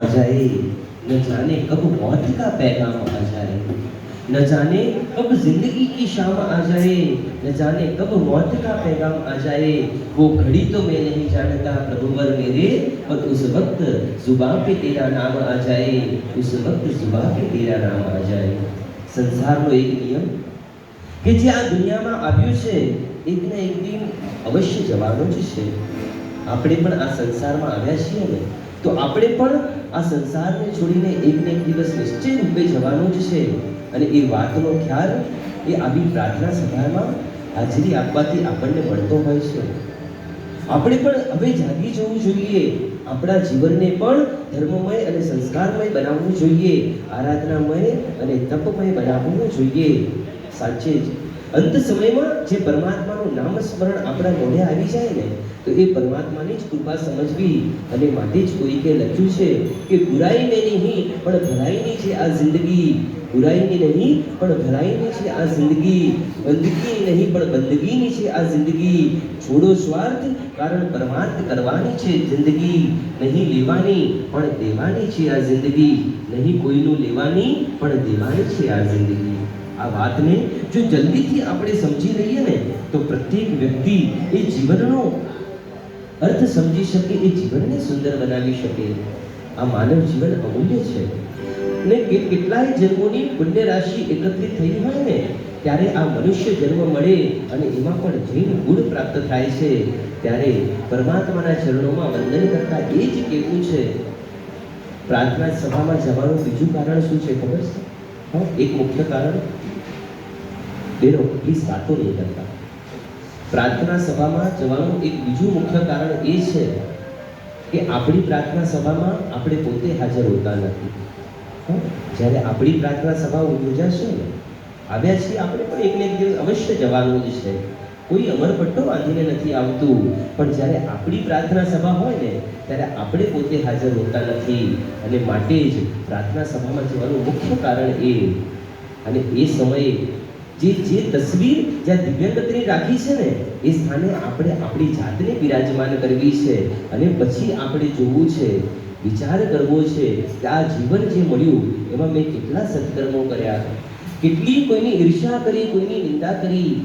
आ जाए न जाने कब मौत का पैगाम आ जाए न जाने कब जिंदगी की शाम आ जाए न जाने कब मौत का पैगाम आ जाए वो घड़ी तो मैं नहीं जानता प्रभुवर मेरे और उस वक्त जुबा पे तेरा नाम आ जाए उस वक्त जुबा पे तेरा नाम आ जाए સંસારનો એક નિયમ કે જે આ દુનિયામાં આવ્યું છે એક ને એક દિન અવશ્ય જવાનો જ છે આપણે પણ આ સંસારમાં આવ્યા છીએ ને તો આપણે પણ આ સંસારને છોડીને એકને એક દિવસ નિશ્ચય રૂપે જવાનું જ છે. અને એ વાતનો ખ્યાલ, એ આવી પ્રાર્થના સભામાં હાજરી આપવાથી આપણને મળતો હોય છે. આપણે પણ હવે જાગી જવું જોઈએ. આપણા જીવનને પણ ધર્મમય અને સંસ્કારમય બનાવવું જોઈએ. આરાધનામય અને તપમય બનાવવું જોઈએ. સાચે જ અંત સમયમાં જે પરમાત્માનું નામ સ્મરણ આપણા મોઢે આવી જાય ને, તો એ પરમાત્માની જ કૃપા સમજવી અને માટે જ કોઈકે લખ્યું છે કે બુરાઈને નહીં, પણ ભલાઈની છે આ જિંદગી. બુરાઈની નહીં, પણ ભલાઈની છે આ જિંદગી. બંદગી નહીં, પણ બંદગીની છે આ જિંદગી. છોડો સ્વાર્થ, કારણ પરમાર્થ કરવાની છે જિંદગી. નહીં લેવાની, પણ દેવાની છે આ જિંદગી. નહીં કોઈનું લેવાની, પણ દેવાની છે આ જિંદગી. આ વાતને જો જલ્દીથી આપણે સમજી લઈએ ને, તો પ્રત્યેક વ્યક્તિ એ જીવનનો અર્થ સમજી શકે, એ જીવનને સુંદર બનાવી શકે. આ માનવ જીવન અમૂલ્ય છે. ને કેટલાય જન્મોની પુણ્ય રાશિ એકત્રિત થઈ હોય ને, ત્યારે આ મનુષ્ય જન્મ મળે અને એમાં પણ જૈન ગુણ પ્રાપ્ત થાય છે. ત્યારે પરમાત્માના ચરણોમાં વંદન કરતા એ જ કહેવું છે. પ્રાર્થના સભામાં જવાનું બીજું કારણ શું છે ખબર છે? એક મુખ્ય કારણ બેનો પ્લીઝ વાતો નહીં કરતા. પ્રાર્થના સભામાં જવાનું એક બીજું મુખ્ય કારણ એ છે કે આપણી પ્રાર્થના સભામાં આપણે પોતે હાજર હોતા નથી. જ્યારે આપણી પ્રાર્થના સભા યોજાશે ને, આવ્યા છીએ આપણે પણ એકને એક દિવસ અવશ્ય જવાનું જ છે. કોઈ અમરપટ્ટો બાંધીને નથી આવતું, પણ જ્યારે આપણી પ્રાર્થના સભા હોય ને, ત્યારે આપણે પોતે હાજર હોતા નથી. અને માટે જ પ્રાર્થના સભામાં જવાનું મુખ્ય કારણ એ. અને એ સમયે જે જે તસવીર જ્યાં દિવ્યાંગતની રાખી છે ને, એ સ્થાને આપણે આપણી જાતને બિરાજમાન કરવી છે અને પછી આપણે જોવું છે, વિચાર કરવો છે કે આ જીવન જે મળ્યું, એમાં મેં કેટલા સત્કર્મો કર્યા. કેટલી કોઈની ઈર્ષા કરી, કોઈની નિંદા કરી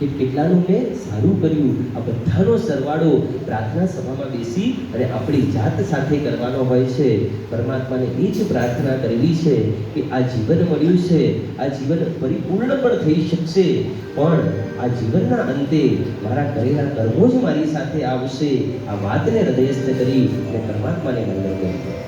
કે કેટલાનું મેં સારું કર્યું. આ બધાનો સરવાળો પ્રાર્થના સભામાં બેસી અને આપણી જાત સાથે કરવાનો હોય છે. પરમાત્માને એ જ પ્રાર્થના કરવી છે કે આ જીવન મળ્યું છે. આ જીવન પરિપૂર્ણ પણ થઈ શકશે. પણ આ જીવનના અંતે મારા કરેલા કર્મો જ મારી સાથે આવશે. આ વાતને હૃદયસ્થ કરી અને પરમાત્માને વંદન કરજો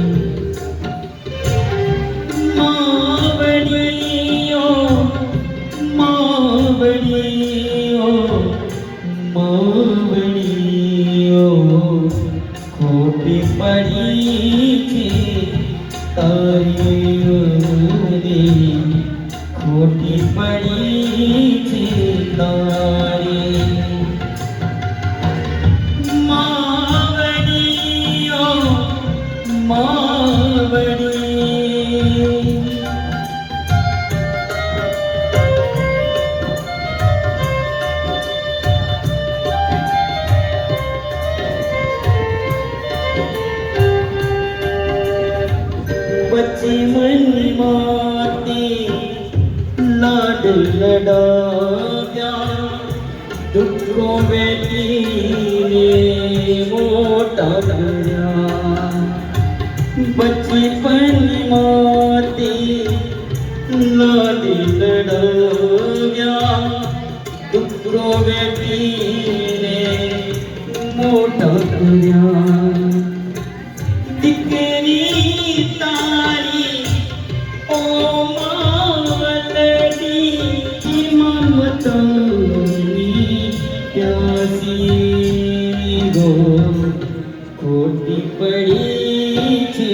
ખોટી પડી છે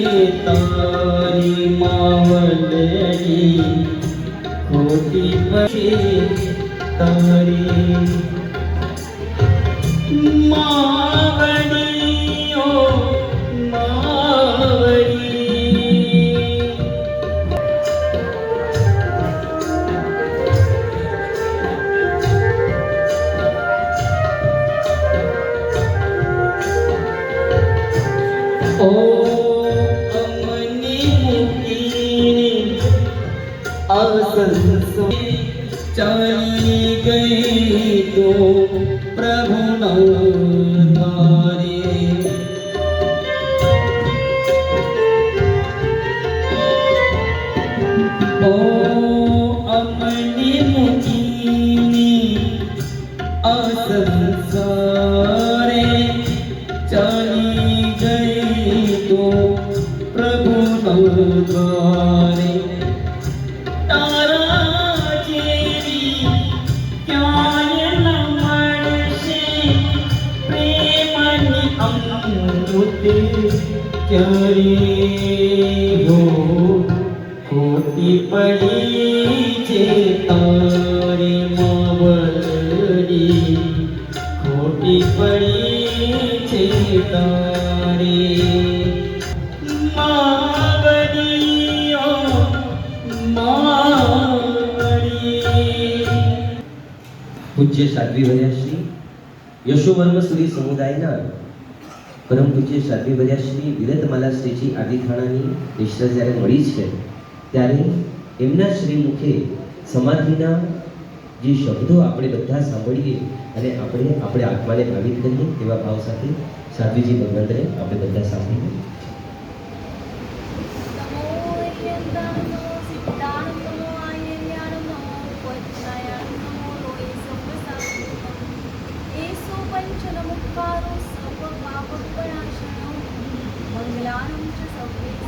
તારી તારી માવલડી ખોટી પછી અસંસારે ચાલી ગઈ તો પ્રભુ દ્વારે તારા જેવી ક્યાંય ન ક્યારે હો ખોટી પડી પૂજ્ય સાધ્વી વર્યાશ્રી યશોવર્મ શ્રી સમુદાયના પરમ પૂજ્ય સાધ્વી વર્યાશ્રી વિરતમાલા શ્રીજી આદિથાણાની નિષ્ઠા જ્યારે મળી છે, ત્યારે એમના શ્રી મુખે સમાધિના જે શબ્દો આપણે બધા સાંભળીએ અને આપણે આપણે આત્માને ભાવિત કરીએ તેવા ભાવ સાથે સાધ્વીજી ભગવંતને આપણે બધા સાંભળીએ. મંગલાનં ચ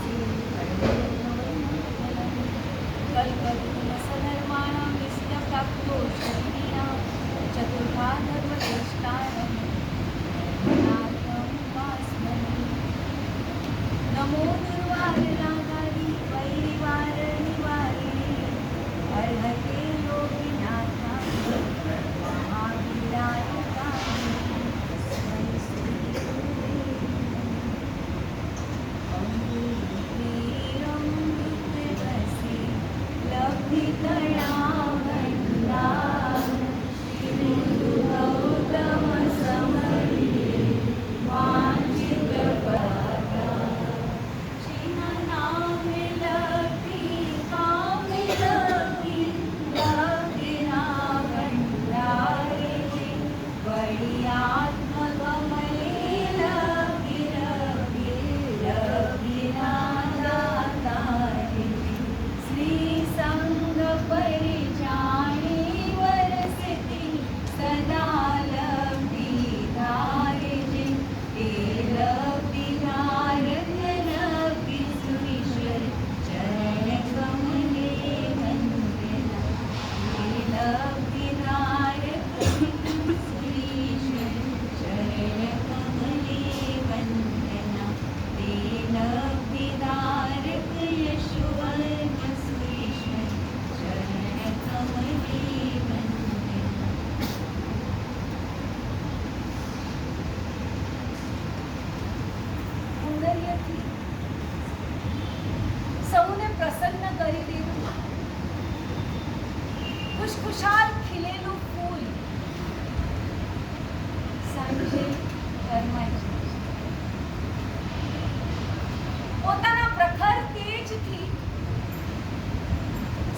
પોતાના પ્રખર તેજથી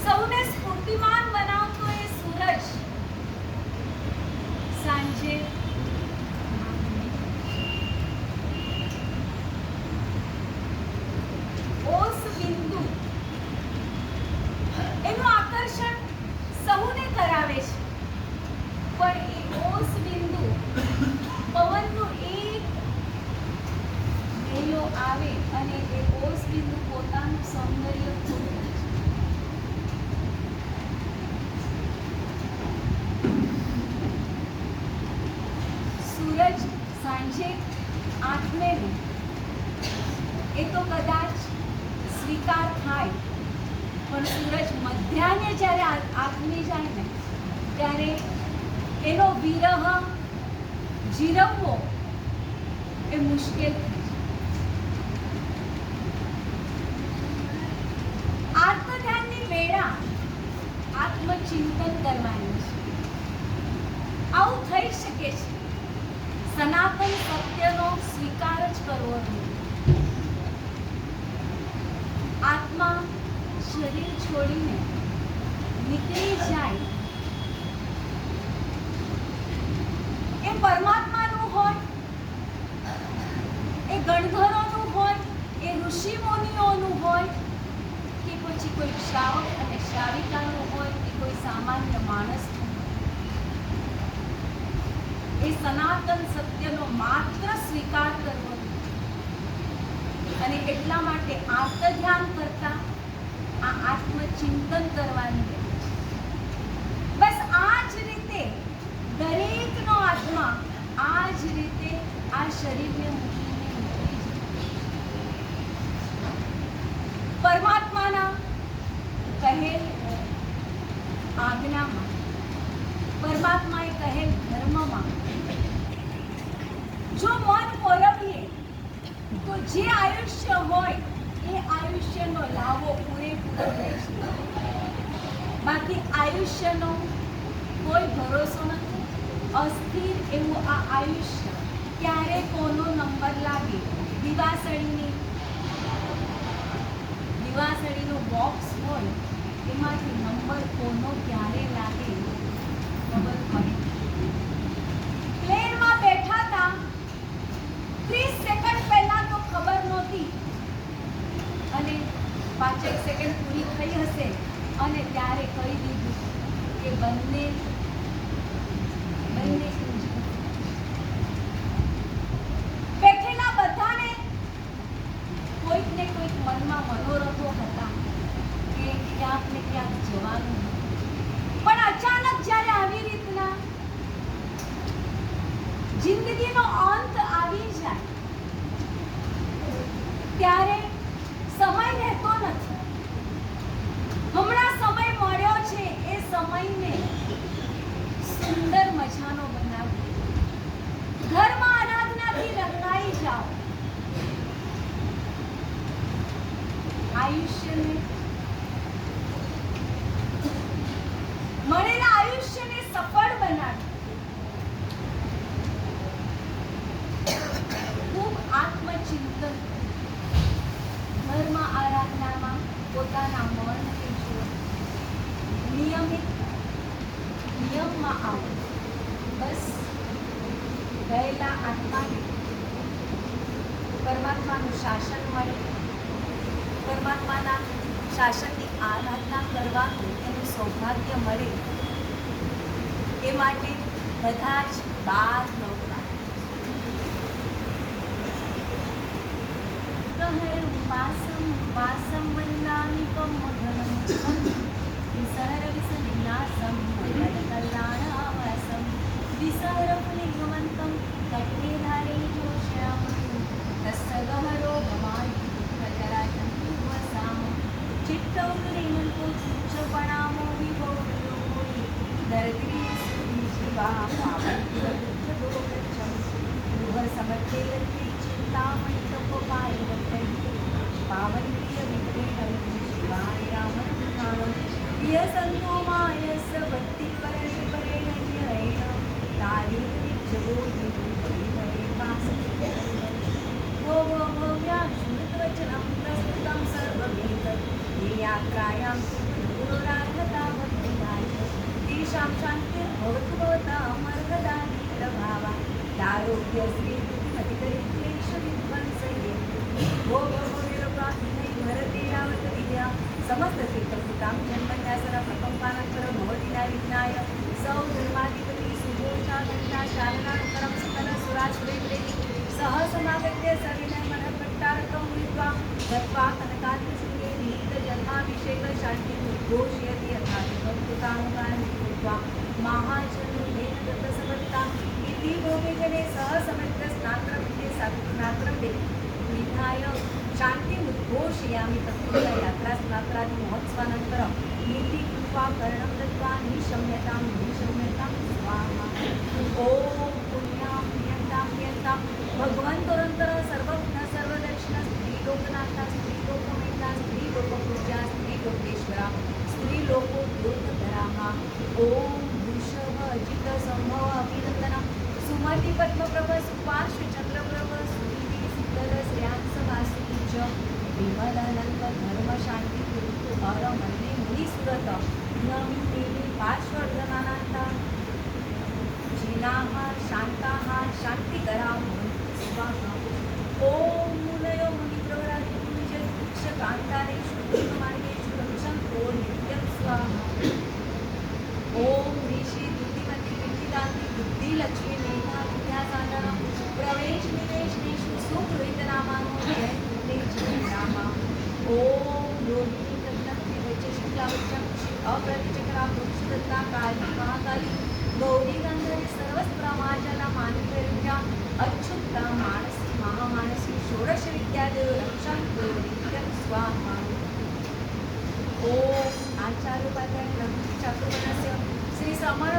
સૌને સ્ફૂર્તિમાન છે આઠમેનું એ તો કદાચ સ્વીકાર થાય, પણ સૂરજ મધ્યાને જ્યારે આથમી જાય ને, ત્યારે એનો વિરહ જીરવવો એ મુશ્કેલ શરીર છોડીને નીકળી જાય. એ પરમાત્માનું હોય, એ ગણધરોનું હોય, એ ઋષિ મુનિઓનું હોય, કે પછી કોઈ શ્રાવક અને શ્રાવિકાનું હોય, કે કોઈ સામાન્ય માણસનું એ સનાતન સત્યનો માત્ર સ્વીકાર કરવો. અને એટલા માટે આત્મધ્યાન કરતા. આ આત્મચિંતન કરવાની. બસ આ જ રીતે દરેકનો આત્મા આ જ રીતે આ શરીરને મૂકીને પરમાત્માના કહેલ આજ્ઞામાં, પરમાત્માએ કહેલ ધર્મમાં, જો મન પોલવીએ તો જે આયુષ્ય હોય, એ આયુષ્યનો લઈ શકાય બાકી આયુષ્યનો કોઈ ભરોસો નથી. અસ્થિર એવું આ આયુષ્ય ક્યારે કોનો નંબર લાગે? દિવાસળીની દિવાસળીનો બોક્સ હોય એમાંથી નંબર કોનો ક્યારે લાગે? ખબર પડે. પ્લેનમાં બેઠા હતા. ત્રીસ સેકન્ડ પહેલા તો ખબર નહોતી. અને પાંચેક સેકન્ડ પૂરી થઈ હશે અને ત્યારે કહી દીધું કે બંને બંને બેઠેલા બધાને કોઈક ને કોઈક મનમાં મનોરથો હતા કે ક્યાંક ને ક્યાંક જવાનું પણ અચાનક જ્યારે આવી રીતના જિંદગીનો અંત આવી જાય ત્યારે સમય રહેતો નથી હમણાં સમય મળ્યો છે એ સમયને સુંદર મજાનો બનાવો ઘરમાં આરાધનાથી રંગાઈ જાઓ આયુષ્યને મળેલા આયુષ્યને સફળ બનાવી ખૂબ આત્મચિંતન ધર્મ આરાધનામાં પોતાના મનને જો નિયમિત સંયમમાં આવો. બસ ગયેલા આત્માને પરમાત્માનું શાસન મળે. પરમાત્માના શાસનની આરાધના કરવાનું એનું સૌભાગ્ય મળે. એ માટે બધા જ બાર વાસમ વાસમ વલ્લાનિકમ મધનમ વિસહર વિસ વિનાશમ विसहर पुलिंगवन्तं कट्टे धारे जोषयामि तस्य गहरो भवानि खतराजं वसाम चित्तौ श्रीमन्तो उच्चपणामो विभो विलोकोहि दरद्री शिवा पावन्ति गृह समर्थे चिंतामणि तपोपाय पावन प्रिय विग्रह शिवाय राम नाम प्रिय यात्रायां गुरुराधता भक्तिदाय तेषां शान्तिर्भवतु भवताम् अर्हदानि प्रभावा दारोग्य श्री अधिकरिक्लेश विध्वंसये भोग भोगिरपाहिनै भरते यावत् विद्या समस्ततीर्थभूतां जन्मन्यासर प्रकम्पानन्तर भवति विज्ञाय सौ धर्माधिपति વડના ચાલના કરમસકલ સુરાજ્રેત્રેતિ સહસમાગત્ય સવિનય મનપટ્ટારકમ વિદ્વા ગત્વા કનકાત્મસૂર્ય નિહિત જન્માભિષેક શાંતિ ઉદ્ઘોષયતિ યથાધિકમ કૃતાનુગાન કૃત્વા મહાચનો યેન દત્ત સમત્તા ઇતિ ભોમિજને સહસમત્ય સ્નાત્રમ સ્નાત્રમ નિધાય શાંતિ ઉદ્ઘોષયામિ તત્પુરા યાત્રા સ્નાત્રાદિ મહોત્સવાનંતરમ નીતિ કૃપા કર્ણમ દત્વા નિશમ્યતામ નિશમ્યતામ ओम पुण्यम भगवान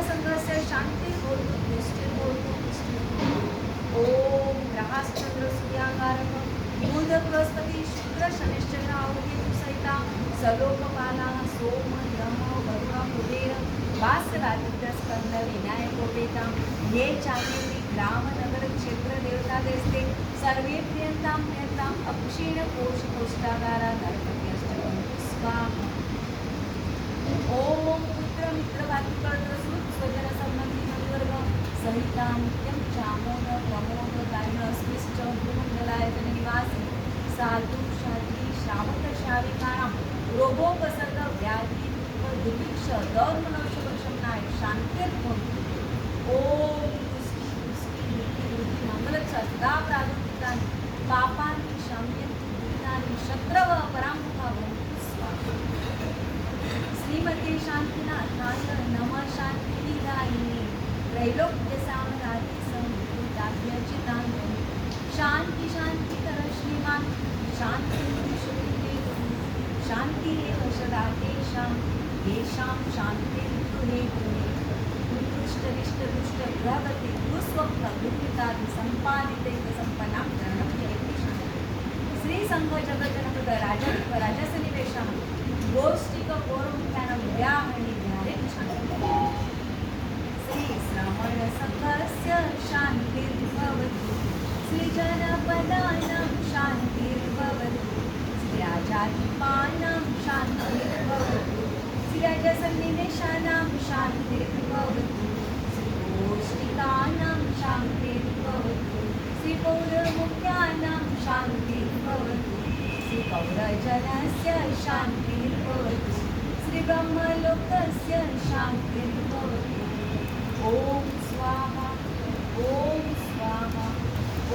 संघस्य शांति बोधु दृष्टि बोधु दृष्टि ओम ग्रहाश्चंद्र सूर्याकारक बुध बृहस्पति शुक्र शनिश्चंद्र आवृत्ति सहिता सर्वोपपाला सोम यम वरुण कुबेर वास्यवादित्य स्कंद विनायको वेता ये चांदी ग्राम नगर क्षेत्र देवता देशते सर्वे प्रियंता प्रियंता अक्षीण कोश कोष्टागारा नरकट्यष्टकम स्वाहा। ओम पुत्र मित्र वातिकर्तृ वर्ग सहितां नित्यं चामोद प्रमोदकारिण स्मिश्च भूमण्डलायतन निवासी साधु शादी श्रावक श्राविकाणां रोगोपसर्ग व्याधी दुर्भिक्ष दौर्मनौषपक्षमनाय शान्तिर्भवतु ॐ सदा प्रादुर्भूतानि पापानि क्षम्यन्ति भूतानि शत्रव परामुखा भवन्तु श्रीमती शान्तिनाथाय नमः शान्ति नाही त्रैलोक देसाम राधी समृद्धी दाखल्याची दांगणी शांती शांती श्री शांती हे वशदा तेषाम येषाम शांती गृहे गृहे उत्कृष्टरिष्टदुष्ट जगजनपद राजा राजसनिवेशम ज्ञान व्याहणी श्रीश्रवण संघस्य शान्तिर्भवतु श्रीजनपदानां शान्तिर्भवतु श्रीराजाधिपानां शान्तिर्भवतु श्रीराजसन्निवेशानां शान्तिर्भवतु श्रीगोष्ठिकानां शान्तिर्भवतु श्रीपौरमुख्यानां शान्तिर्भवतु श्रीपौरजनस्य शान्तिर्भवतु श्रीब्रह्मलोकस्य शान्तिर्भवतु ओम स्वाहा ओम स्वाहा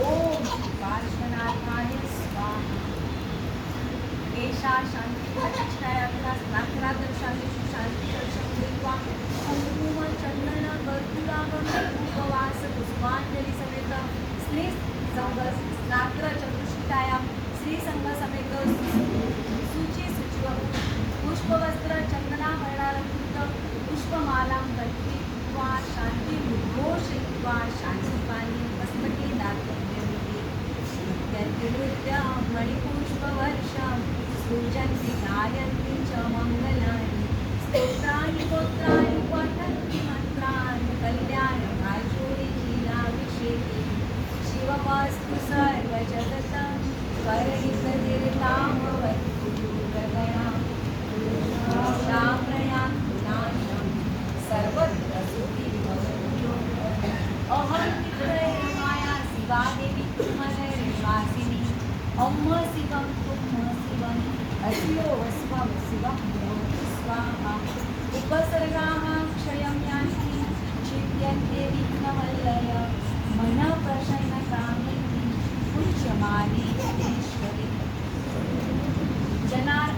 ओम पार्श्वनाथाय स्वाहा। एषा शान्ति प्रतिष्ठायात्रा स्नात्रादर्शादिषु शान्तिदर्शं कृत्वा कुङ्कुमचन्दन कर्तुलागमूपवास पुष्पाञ्जलिसमेत श्री सङ्घ स्नात्र चतुष्टायां श्रीसङ्घसमेत सूची सुचिव। पुष्पवस्त्र पुष्पमालां दत्ति શિવા શાંતિ રૂપો શિવા શાંતિપાની વસમતી દાતવ્યમિતિ મણિપુષ્પવર્ષમ સૂજંતિ ગાયંતિ ચ જનાર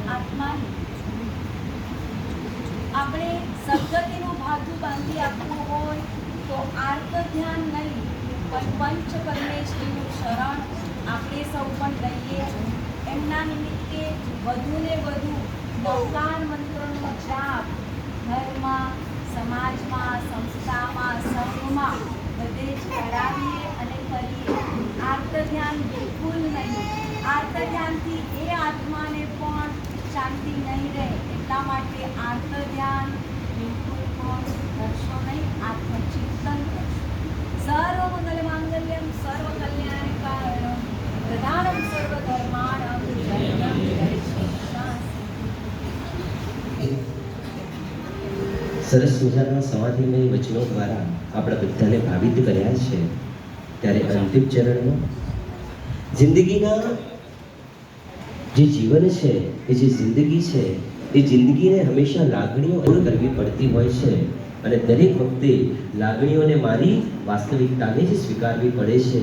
આપણે સદગતિનું ભાથું બાંધી આપવું હોય તો આર્ક ધ્યાન નહીં, પણ પંચ પરમેશ્વરીનું શરણ આપણે સૌ પણ લઈએ એમના નિમિત્તે વધુ ને વધુ નવકાર મંત્રનો જાપ ઘરમાં સમાજમાં, સંસ્થામાં, સંઘમાં બધે જ કરાવીએ અને કરીએ. આત્મધ્યાન બિલકુલ નહીં. આત્મધ્યાનથી એ આત્માને પણ શાંતિ નહીં રહે. એટલા માટે આત્મધ્યાન ધ્યાન બિલકુલ પણ કરશો નહીં. આત્મચિંતન કરશો સર્વ મંગલ માંગલ્યમ સર્વ કલ્યાણ કારણમ પ્રધાનમ સર્વ ધર્માણમ જયમ જય શ્રી કૃષ્ણ સરસ મજાના સમાધિમય વચનો દ્વારા આપણા બધાને ભાવિત કર્યા છે. ત્યારે અંતિમ ચરણમાં જિંદગીના જે જીવન છે, એ જે જિંદગી છે, એ જિંદગીને હંમેશા લાગણીઓ દૂર કરવી પડતી હોય છે અને દરેક વખતે લાગણીઓને મારી વાસ્તવિકતાને જ સ્વીકારવી પડે છે.